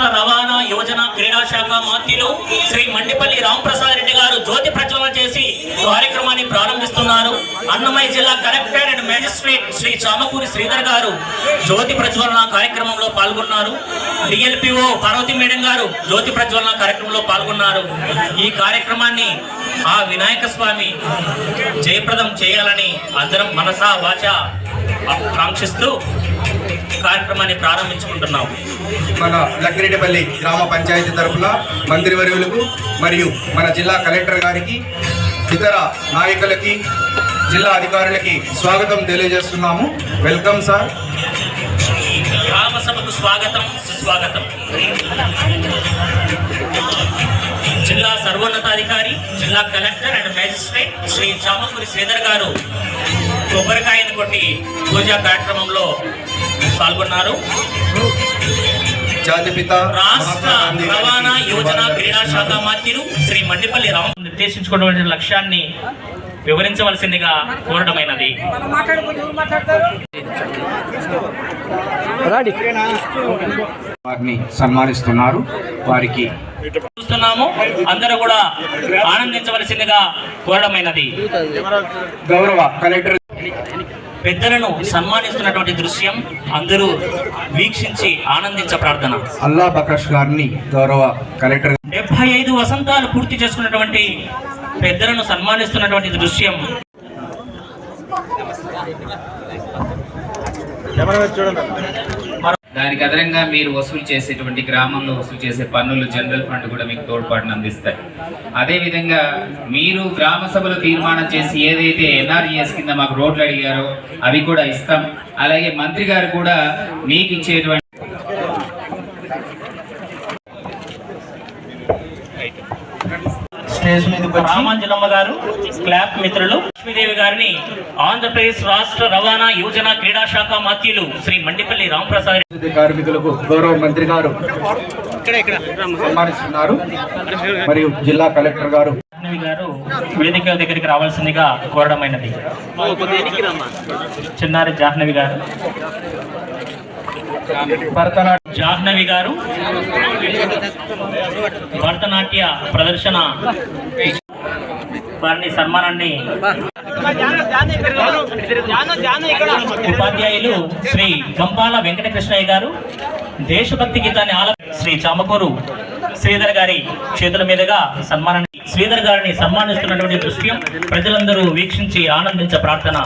రాష్ట్ర రవాణా యోజన క్రీడా శాఖ మంత్రులు శ్రీ మండిపల్లి రాంప్రసాద్ రెడ్డి గారు జ్యోతి ప్రజ్వలన చేసి కార్యక్రమాన్ని ప్రారంభిస్తున్నారు. అన్నమయ్య జిల్లా collector and magistrate Shri Chamakuri Sridhar garu జ్యోతి ప్రజ్వలన కార్యక్రమంలో పాల్గొన్నారు. డిఎల్పిఓ పార్వతి మేడం గారు జ్యోతి ప్రజ్వలన కార్యక్రమంలో పాల్గొన్నారు. ఈ కార్యక్రమాన్ని ఆ వినాయక స్వామి జయప్రదం చేయాలని అందరం మనసా వాచ ఆకాంక్షిస్తూ కార్యక్రమాన్ని ప్రారంభించుకుంటున్నాం. మన లక్కిరెడ్డిపల్లి గ్రామ పంచాయతీ తరఫున మంత్రివర్యులకు మరియు మన జిల్లా కలెక్టర్ గారికి ఇతర నాయకులకి జిల్లా అధికారులకి స్వాగతం తెలియజేస్తున్నాము. Welcome sir. గ్రామ సభకు స్వాగతం సుస్వాగతం. జిల్లా సర్వోన్నతాధికారి జిల్లా collector and magistrate Shri Chamakuri Sridhar garu కొబ్బరికాయను కొట్టి పూజా కార్యక్రమంలో పాల్గొన్నారు. జాతిపిత రాష్ట్ర గారికి రవాణా యోజన క్రీడా శాఖ శ్రీ మండిపల్లి రామ్ నిర్దేశించుకున్నటువంటి లక్ష్యాన్ని వివరించవలసిందిగా కోరడమైనది. వారిని సన్మానిస్తున్నారు. వారికి చూస్తున్నాము. అందరూ కూడా ఆనందించవలసిందిగా కోరడమైనది. గౌరవ కలెక్టర్ పెద్దలను సన్మానిస్తున్నటువంటి దృశ్యం అందరూ వీక్షించి ఆనందించ ప్రార్థన. అల్లా బకష్ గారిని గౌరవ కలెక్టర్ డెబ్బై ఐదు వసంతాలు పూర్తి చేసుకున్నటువంటి పెద్దలను సన్మానిస్తున్నటువంటి దృశ్యం. దానికి అదనంగా మీరు వసూలు చేసేటువంటి గ్రామంలో వసూలు చేసే పన్నులు జనరల్ ఫండ్ కూడా మీకు తోడ్పాటును అందిస్తాయి. అదేవిధంగా మీరు గ్రామ సభలో తీర్మానం చేసి ఏదైతే ఎన్ఆర్ఈఎస్ కింద మాకు రోడ్లు అడిగారో అవి కూడా ఇస్తాం. అలాగే మంత్రి గారు కూడా మీకు ఇచ్చేటువంటి స్టేజ్ మీదకి వచ్చి రామాంజనమ్మ గారు క్లాప్ మిత్రులు లక్ష్మీదేవి గారిని ఆంధ్రప్రదేశ్ రాష్ట్ర రవాణా యోజన క్రీడా శాఖ మంత్రులు శ్రీ మండిపల్లి రాంప్రసాద్ పారిశుద్ధ్య కార్మికులకు గౌరవ మంత్రి గారు సన్మానిస్తున్నారు. మరియు జిల్లా కలెక్టర్ గారు. గారు వేదిక దగ్గరికి రావాల్సిందిగా కోరడమైనది. చిన్నారి జాహ్నవి గారు. జాహ్నవి గారు భరతనాట్య ప్రదర్శన వారిని సన్మానాన్ని ఉపాధ్యాయులు శ్రీ గంపాల వెంకటకృష్ణయ్య గారు దేశభక్తి గీతాన్ని ఆల శ్రీ చామకూరు శ్రీధర్ గారి చేతుల మీదుగా సన్మానాన్ని శ్రీధర్ గారిని సన్మానిస్తున్నటువంటి దృశ్యం ప్రజలందరూ వీక్షించి ఆనందించ ప్రార్థన.